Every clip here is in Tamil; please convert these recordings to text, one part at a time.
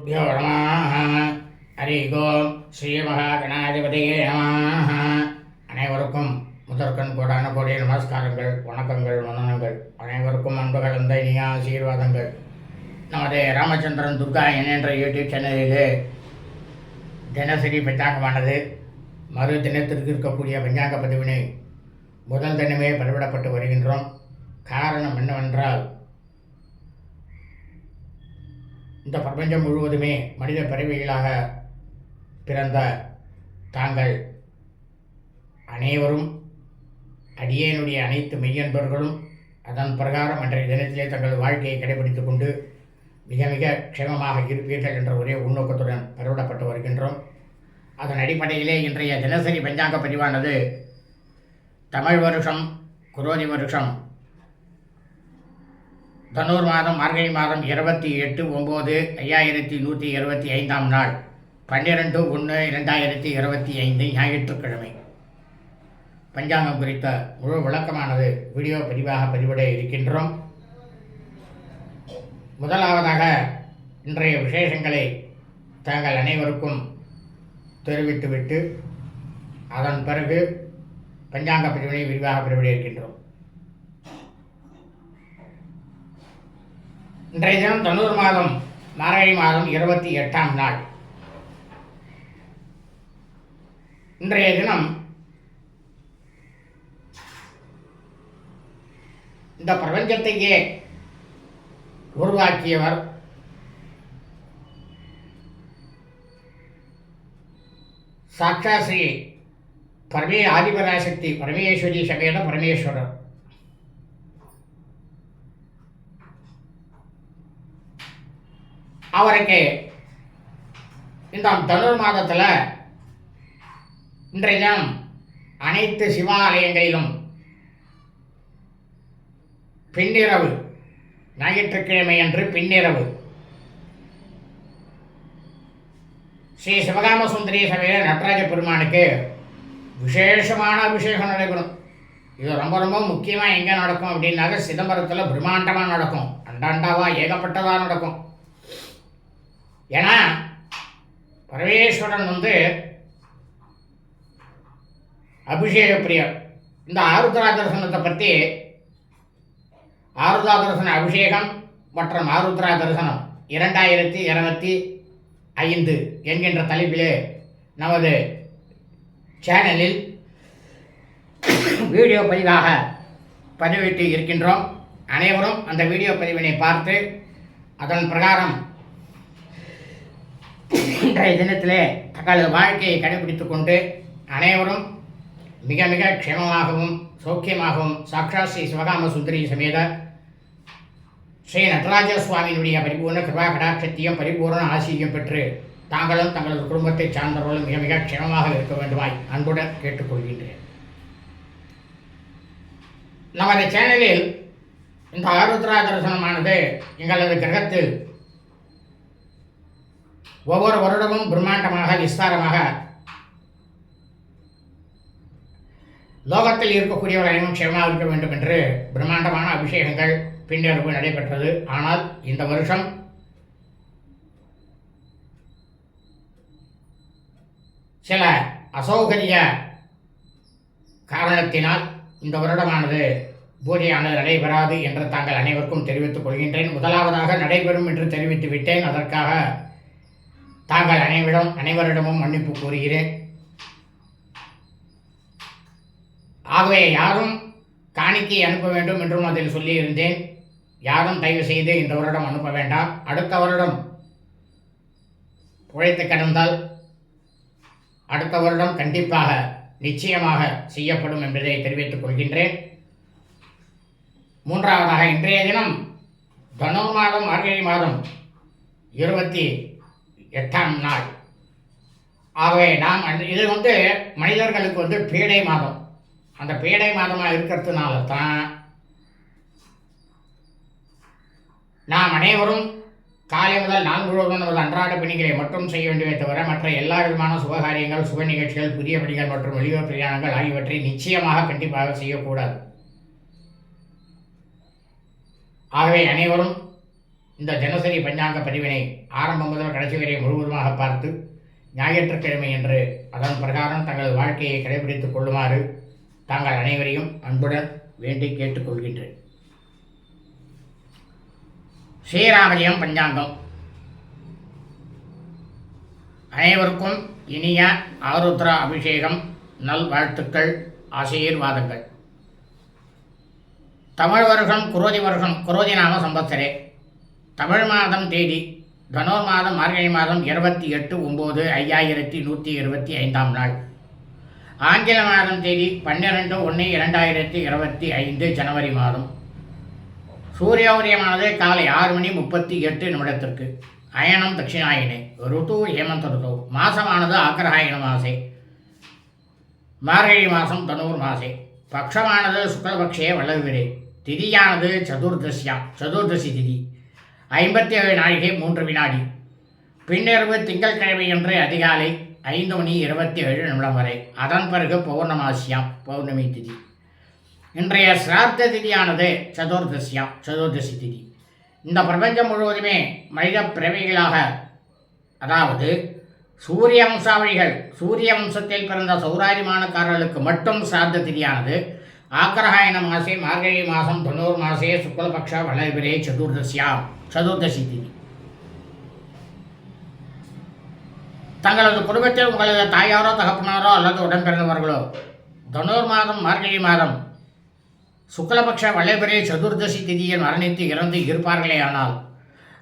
குருப்பியோ ஹரி கோம் ஸ்ரீ மகாகணாதிபதியே நமாக அனைவருக்கும் முதற்கண் கோடான கோடிய நமஸ்காரங்கள் வணக்கங்கள் வந்தனங்கள் அனைவருக்கும் அன்புகளந்த இனிய ஆசீர்வாதங்கள். நமது ராமச்சந்திரன் துர்கா என்ற யூடியூப் சேனலிலே தினசரி பஞ்சாங்கமானது மறு தினத்திற்கு இருக்கக்கூடிய பஞ்சாங்க பதிவினை முதல் தினமே பதிவிடப்பட்டு வருகின்றோம். காரணம் என்னவென்றால் இந்த பிரபஞ்சம் முழுவதுமே மனித பிறவிகளாக பிறந்த தாங்கள் அனைவரும் அடியேனுடைய அனைத்து மெய்யன்பர்களும் அதன் பிரகாரம் அன்றைய தினத்திலே தங்கள் வாழ்க்கையை கடைபிடித்து கொண்டு மிக மிக க்ஷேமமாக இருப்பீர்கள் என்ற ஒரே உள்நோக்கத்துடன் பரவிடப்பட்டு வருகின்றோம். அதன் அடிப்படையிலே இன்றைய தினசரி பஞ்சாங்க பதிவானது தமிழ் வருஷம் குரோதி வருஷம் தனூர் மாதம் மார்கழி மாதம் இருபத்தி எட்டு ஒம்பது ஐயாயிரத்தி நூற்றி இருபத்தி ஐந்தாம் நாள். பன்னிரெண்டு ஒன்று இரண்டாயிரத்தி இருபத்தி ஐந்து ஞாயிற்றுக்கிழமை. பஞ்சாங்கம் குறித்த முழு விளக்கமானது வீடியோ பதிவாக பதிவிட இருக்கின்றோம். முதலாவதாக இன்றைய விசேஷங்களை தாங்கள் அனைவருக்கும் தெரிவித்துவிட்டு அதன் பிறகு பஞ்சாங்க பிரிவினை விரிவாக பிரிவிட இருக்கின்றோம். இன்றைய தினம் தொண்ணூறு மாதம் மார்கழி மாதம் இருபத்தி எட்டாம் நாள். இன்றைய தினம் இந்த பிரபஞ்சத்தையே உருவாக்கியவர் சாட்சா ஸ்ரீ பரமே ஆதிபராசக்தி பரமேஸ்வரி சமேத பரமேஸ்வரர். அவருக்கு இந்த தனுர் மாதத்தில் இன்றைய தினம் அனைத்து சிவாலயங்களிலும் பின்னிரவு ஞாயிற்றுக்கிழமை அன்று பின்னிரவு. ஸ்ரீ சிவகாம சுந்தரி சபையில் நடராஜ பெருமானுக்கு விசேஷமான அபிஷேகம் நடைபெறும். இது ரொம்ப ரொம்ப முக்கியமாக எங்கே நடக்கும் அப்படின்னாக்க சிதம்பரத்தில் பிரம்மாண்டமாக நடக்கும். அண்டாண்டாவாக ஏகப்பட்டதாக நடக்கும். ஏன்னா பரமேஸ்வரன் வந்து அபிஷேக பிரியர். இந்த ஆருத்ரா தரிசனத்தை பற்றி ஆருத்ரா தரிசன அபிஷேகம் மற்றும் ஆருத்ரா தரிசனம் இரண்டாயிரத்தி இருபத்தி ஐந்து என்கின்ற தலைப்பிலே நமது சேனலில் வீடியோ பதிவாக பதிவிட்டு இருக்கின்றோம். அனைவரும் அந்த வீடியோ பதிவினை பார்த்து அதன் பிரகாரம் இன்றைய தினத்திலே தங்களது வாழ்க்கையை கடைபிடித்துக் கொண்டு அனைவரும் மிக மிக க்ஷமமாகவும் சௌக்கியமாகவும் சாக்ஷா ஸ்ரீ சிவகாம சுந்தரி சமேத ஸ்ரீ நடராஜ சுவாமியினுடைய பரிபூர்ண கிருபா கடாட்சத்தையும் பரிபூர்ண ஆசியும் பெற்று தாங்களும் தங்களது குடும்பத்தை சார்ந்தவர்களும் மிக மிக க்ஷமமாக இருக்க வேண்டுமாய் அன்புடன் கேட்டுக்கொள்கின்றேன். நமது சேனலில் இந்த ஆருத்ரா தரிசனமானது எங்களது கிரகத்தில் ஒவ்வொரு வருடமும் பிரம்மாண்டமாக விஸ்தாரமாக லோகத்தில் இருக்கக்கூடியவர் அனைவரும் க்ஷேமமாக இருக்க வேண்டும் என்று பிரம்மாண்டமான அபிஷேகங்கள் பின்னரவு நடைபெற்றது. ஆனால் இந்த வருஷம் சில அசௌகரிய காரணத்தினால் இந்த வருடமானது பூஜையானது நடைபெறாது என்று தாங்கள் அனைவருக்கும் தெரிவித்துக் கொள்கின்றேன். முதலாவதாக நடைபெறும் என்று தெரிவித்து விட்டேன் அதற்காக தாங்கள் அனைவரிடம் அனைவரிடமும் மன்னிப்பு கூறுகிறேன் ஆகவே யாரும் காணிக்கை அனுப்ப வேண்டும் என்றும் அதில் சொல்லியிருந்தேன். யாரும் தயவு செய்து இந்த வருடம் அனுப்ப வேண்டாம். அடுத்த வருடம் உழைத்து கடந்தால் அடுத்த வருடம் கண்டிப்பாக நிச்சயமாக செய்யப்படும் என்பதை தெரிவித்துக் கொள்கின்றேன். மூன்றாவதாக இன்றைய தினம் தனு மாதம் மார்கழி மாதம் இருபத்தி எட்டாம் நாள். ஆகவே நாம் அந்த- இது வந்து மனிதர்களுக்கு வந்து பீடை மாதம். அந்த பீடை மாதமாக இருக்கிறதுனால தான் நாம் அனைவரும் காலை முதல் நான்கு முழுவதும் நமது அன்றாட பணிகளை மட்டும் செய்ய வேண்டுமே தவிர மற்ற எல்லா விதமான சுபகாரியங்கள் சுப நிகழ்ச்சிகள் புதிய பணிகள் மற்றும் வெளியூர் பிரயாணங்கள் ஆகியவற்றை நிச்சயமாக கண்டிப்பாக செய்யக்கூடாது. ஆகவே அனைவரும் இந்த தினசரி பஞ்சாங்க பதிவினை ஆரம்பம் முதல் கடைசி வரை முழுவதுமாக பார்த்து ஞாயிற்றுக்கிழமை என்று அதன் பிரகாரம் தங்கள் வாழ்க்கையை கடைபிடித்துக் கொள்ளுமாறு தாங்கள் அனைவரையும் அன்புடன் வேண்டி கேட்டுக்கொள்கின்றேன். ஸ்ரீராமஜெயம் பஞ்சாங்கம். அனைவருக்கும் இனிய ஆருத்ரா அபிஷேகம் நல்வாழ்த்துக்கள் ஆசீர்வாதங்கள். தமிழ் வருஷம் குரோதி வருஷம் குரோதி நாம சம்பத்தரே தமிழ் மாதம் தேதி தனோர் மாதம் மார்கழி மாதம் இருபத்தி எட்டு ஒம்பது ஐயாயிரத்தி நூற்றி இருபத்தி ஐந்தாம் நாள். ஆங்கில மாதம் தேதி பன்னிரெண்டு ஒன்று இரண்டாயிரத்தி இருபத்தி ஐந்து ஜனவரி மாதம். சூரிய உதயமானது காலை ஆறு மணி முப்பத்தி எட்டு நிமிடத்திற்கு. அயனம் தட்சிணாயினே ருது ஹேமந்த ருது மாசமானது ஆக்கிரகாயன மாசே. மார்கழி மாதம் தனூர் மாசே. பக்ஷமானது சுக்லபக்ஷே வளர்விரே திதியானது சதுர்தசியாம் சதுர்தசி திதி. ஐம்பத்தி ஏழு நாழிகை மூன்று வினாடி. பின்னிரவு திங்கட்கிழமையன்று அதிகாலை ஐந்து மணி இருபத்தி ஏழு நிமிடம் வரை. அதன் பிறகு பௌர்ணமாசியாம் பௌர்ணமி திதி. இன்றைய சிரார்த்த திதியானது சதுர்தசியாம் சதுர்தசி திதி. இந்த பிரபஞ்சம் முழுவதுமே மனித பிறவிகளாக அதாவது சூரிய வம்சாவளிகள் சூரிய வம்சத்தில் பிறந்த சௌராரிமானக்காரர்களுக்கு மட்டும் சிரார்த்த திதியானது. ஆக்கரகாயன மாசே மார்கழி மாதம் தொண்ணூறு மாசே சுக்லபக்ஷ வளவிரே சதுர்தசியாம் சதுர்தசி திதி. தங்களது குடும்பத்தில் உங்களது தாயாரோ தகப்பனாரோ அல்லது உடன்பிறந்தவர்களோ தனூர் மாதம் மார்கழி மாதம் சுக்லபக்ஷ வளைபிரே சதுர்தசி திதியில் மரணித்து இறந்து இருப்பார்களே ஆனால்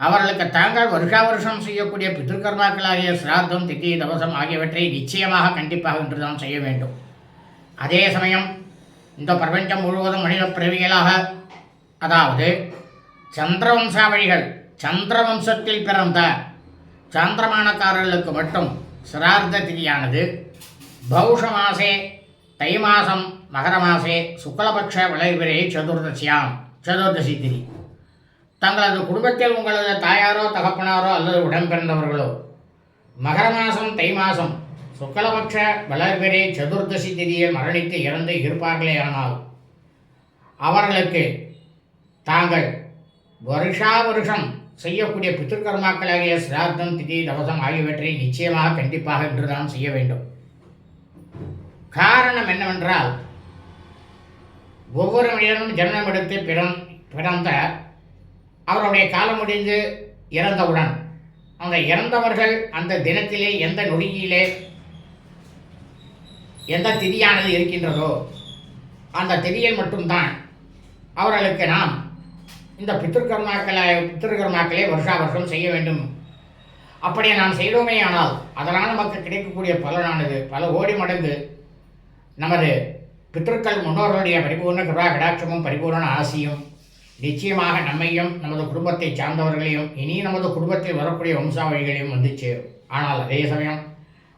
அவர்களுக்கு தாங்கள் வருஷா வருஷம் செய்யக்கூடிய பித்ருக்கர்மாக்களாகிய சிராத்தம் திதி தவசம் ஆகியவற்றை நிச்சயமாக கண்டிப்பாக இன்றுதான் செய்ய வேண்டும். அதே சமயம் இந்த பிரபஞ்சம் முழுவதும் மனித பிறவிகளாக அதாவது சந்திரவம்சாவழிகள் சந்திரவம்சத்தில் பிறந்த சாந்திரமானக்காரர்களுக்கு மட்டும் சிரார்த்த திதியானது. பௌஷ மாசே தை மாசம் மகர மாசே சுக்லபக்ஷ விளைவிரே சதுர்தசியாம் சதுர்தசி திதி. தங்களது குடும்பத்தில் உங்களது தாயாரோ தகப்பனாரோ அல்லது உடன்பிறந்தவர்களோ மகர மாதம் தை மாதம் சுக்கலபட்ச வளர்பிரே சதுர்தசி திதியில் மரணித்து இறந்து இருப்பார்களே ஆனால் அவர்களுக்கு தாங்கள் வருஷா வருஷம் செய்யக்கூடிய பித்திருக்கர்மாக்களாகிய சிராத்தம் திதி தவசம் ஆகியவற்றை நிச்சயமாக கண்டிப்பாக இன்றுதான் செய்ய வேண்டும். காரணம் என்னவென்றால் ஒவ்வொரு மனிதனும் ஜனனம் எடுத்து பிறந் பிறந்த அவருடைய காலம் முடிந்து இறந்தவுடன் அந்த இறந்தவர்கள் அந்த தினத்திலே எந்த நொடியிலே எந்த திதியானது இருக்கின்றதோ அந்த திதியில் மட்டும்தான் அவர்களுக்கு நாம் இந்த பித்திருக்கர்மாக்களை பித்திருக்கர்மாக்களை வருஷா வருஷம் செய்ய வேண்டும். அப்படியே நாம் செய்தோமே ஆனால் அதனால் நமக்கு கிடைக்கக்கூடிய பலனானது பல ஓடி மடங்கு நமது பித்திருக்கள் முன்னோர்களுடைய பரிபூர்ண கிருபா கடாட்சமும் பரிபூர்ண ஆசியும் நிச்சயமாக நம்மையும் நமது குடும்பத்தை சார்ந்தவர்களையும் இனி நமது குடும்பத்தில் வரக்கூடிய வம்சாவழிகளையும் வந்து சேரும். ஆனால் அதே சமயம்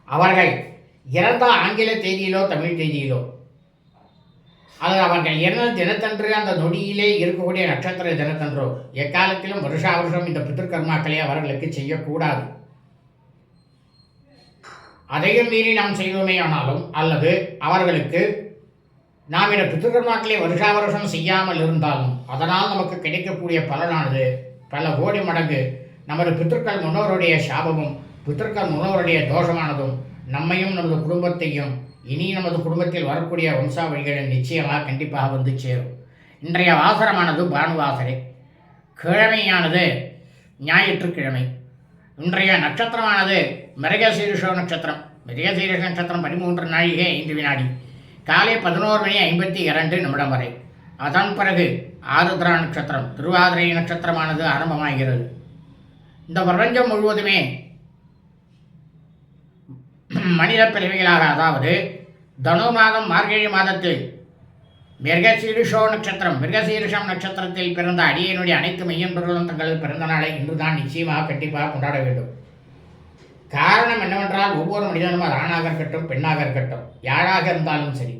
அவர்கள் இறந்தால் ஆங்கில தேதியிலோ தமிழ் தேதியிலோ அல்லது அவர்கள் இறந்த தினத்தன்று அந்த நொடியிலே இருக்கக்கூடிய நட்சத்திர தினத்தன்றோ எக்காலத்திலும் வருஷா வருஷம் இந்த பித்திருக்கர்மாக்களை அவர்களுக்கு செய்யக்கூடாது. அதையும் மீறி நாம் செய்தோமே ஆனாலும் அல்லது அவர்களுக்கு நாம் இந்த பித்திருக்கர்மாக்களை வருஷா வருஷம் செய்யாமல் இருந்தாலும் அதனால் நமக்கு கிடைக்கக்கூடிய பலனானது பல கோடி மடங்கு நமது பித்திருக்கள் முன்னோருடைய சாபமும் பித்திருக்கள் முன்னோருடைய தோஷமானதும் நம்மையும் நமது குடும்பத்தையும் இனி நமது குடும்பத்தில் வரக்கூடிய வம்சாவளிகளில் நிச்சயமாக கண்டிப்பாக வந்து சேரும். இன்றைய வாசரமானது பானுவாசரே. கிழமையானது ஞாயிற்றுக்கிழமை. இன்றைய நட்சத்திரமானது மிருகசீரிஷோ நட்சத்திரம். மிருகசீரிஷ நட்சத்திரம் பதிமூன்று நாழிகை ஐந்து வினாடி. காலை பதினோரு மணி ஐம்பத்தி இரண்டு நிமிடம் வரை. அதன் பிறகு ஆருத்ரா நட்சத்திரம். திருவாதிரை நட்சத்திரமானது ஆரம்பமாகிறது. இந்த பிரபஞ்சம் முழுவதுமே மனித பிறவிகளாக அதாவது தனு மாதம் மார்கழி மாதத்தில் மிருகசீரிஷோ நட்சத்திரம் மிருகசீரிஷம் நட்சத்திரத்தில் பிறந்த அடியனுடைய அனைத்து மையன்பர்களும் தங்களது பிறந்த நாளை இன்றுதான் நிச்சயமாக கண்டிப்பாக கொண்டாட வேண்டும். காரணம் என்னவென்றால் ஒவ்வொரு மனிதனும் அது ஆணாக இருக்கட்டும் பெண்ணாக இருக்கட்டும் யாராக இருந்தாலும் சரி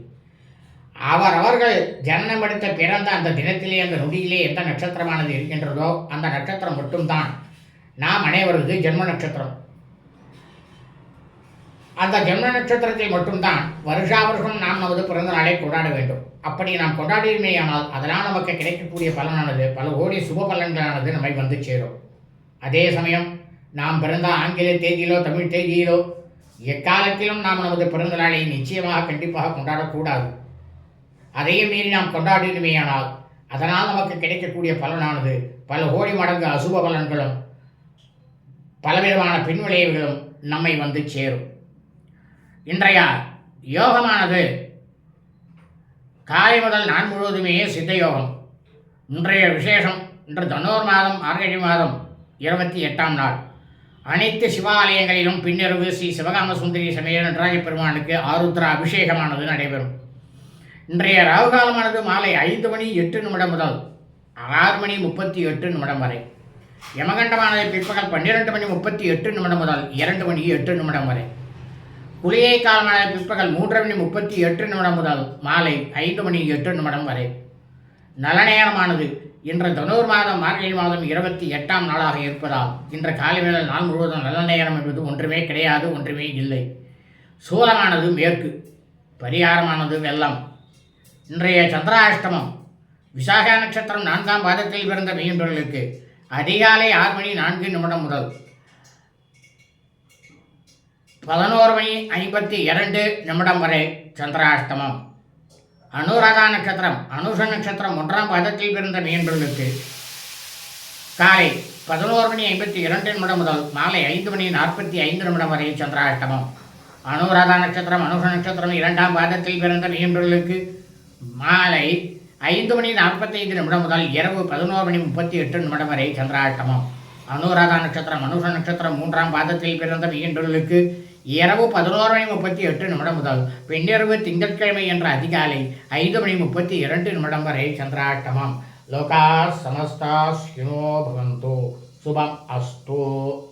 அவர் அவர்கள் ஜனனம் எடுத்த பிறந்த அந்த தினத்திலே அந்த நொடியிலே எந்த நட்சத்திரமானது இருக்கின்றதோ அந்த நட்சத்திரம் மட்டும்தான். நாம் அனைவரது ஜென்ம நட்சத்திரம். அந்த ஜென்ம நட்சத்திரத்தில் மட்டும்தான் வருஷா வருஷம் நாம் நமது பிறந்த நாளை கொண்டாட வேண்டும். அப்படி நாம் கொண்டாடியுமேயானால் அதனால் நமக்கு கிடைக்கக்கூடிய பலனானது பல கோடி சுப பலன்களானது நம்மை வந்து சேரும். அதே சமயம் நாம் பிறந்த ஆங்கில தேதியிலோ தமிழ் தேதியிலோ எக்காலத்திலும் நாம் நமது பிறந்த நாளை நிச்சயமாக கண்டிப்பாக கொண்டாடக்கூடாது. அதையும் மீறி நாம் கொண்டாடினுமேயானால் அதனால் நமக்கு கிடைக்கக்கூடிய பலனானது பல கோடி மடங்கு அசுப பலன்களும் பலவிதமான பின்விளைவுகளும் நம்மை வந்து சேரும். இன்றைய யோகமானது. காலை முதல் நான் முழுவதுமே சித்த யோகம். இன்றைய விசேஷம் இன்று தனோர் மாதம் ஆர்கழி மாதம் இருபத்தி எட்டாம் நாள். அனைத்து சிவாலயங்களிலும் பின்னிரவு ஸ்ரீ சிவகாம சுந்தரி சமய நடராஜ பெருமானுக்கு ஆருத்ரா அபிஷேகமானது நடைபெறும். இன்றைய ராகுகாலமானது மாலை ஐந்து மணி எட்டு நிமிடம் முதல் ஆறு மணி முப்பத்தி எட்டு நிமிடம் வரை. யமகண்டமானது பிற்பகல் பன்னிரெண்டு மணி முப்பத்தி எட்டு நிமிடம் முதல் இரண்டு மணி எட்டு நிமிடம் வரை. குளிகை காலமான பிற்பகல் மூன்று மணி முப்பத்தி எட்டு நிமிடம் முதல் மாலை ஐந்து மணி எட்டு நிமிடம் வரை. நல்ல நேரமானது இன்று தனூர் மாதம் மார்கழி மாதம் இருபத்தி எட்டாம் நாளாக இருப்பதால் இன்று காலை வேளை நாள் முழுவதும் நல்ல நேரம் என்பது ஒன்றுமே கிடையாது ஒன்றுமே இல்லை. சூலமானது மேற்கு பரிகாரமானது வெள்ளம். இன்றைய சந்திராஷ்டமம். விசாக நட்சத்திரம் நான்காம் பாதத்தில் பிறந்த மீன்பர்களுக்கு அதிகாலை ஆறு மணி நான்கு நிமிடம் முதல் பதினோரு மணி ஐம்பத்தி இரண்டு நிமிடம் வரை சந்திராஷ்டமம். அனுராதா நட்சத்திரம் அனுஷ நட்சத்திரம் ஒன்றாம் பாதத்தில் பிறந்த மீன்பர்களுக்கு காலை பதினோரு மணி ஐம்பத்தி இரண்டு நிமிடம் முதல் மாலை ஐந்து மணி நாற்பத்தி ஐந்து நிமிடம் வரை சந்திராஷ்டமம். அனுராதா நட்சத்திரம் அனுஷ நட்சத்திரம் இரண்டாம் பாதத்தில் பிறந்த மீன்பர்களுக்கு மாலை ஐந்து மணி நாற்பத்தைந்து நிமிடம் முதல் இரவு பதினோரு மணி முப்பத்தி எட்டு நிமிடம் வரை சந்திராஷ்டமம். அனுராதா நட்சத்திரம் அனுஷ நட்சத்திரம் மூன்றாம் பாதத்தில் பிறந்த மீன்பர்களுக்கு இரவு பதினோரு மணி முப்பத்தி எட்டு நிமிடம் முதல் பின்னிரவு திங்கட்கிழமை என்ற அதிகாலை ஐந்து மணி முப்பத்தி இரண்டு நிமிடம் வரை சந்திராட்டமம். லோகா சமஸ்தா ஸ்கினோ பவந்தோ. சுபம் அஸ்து.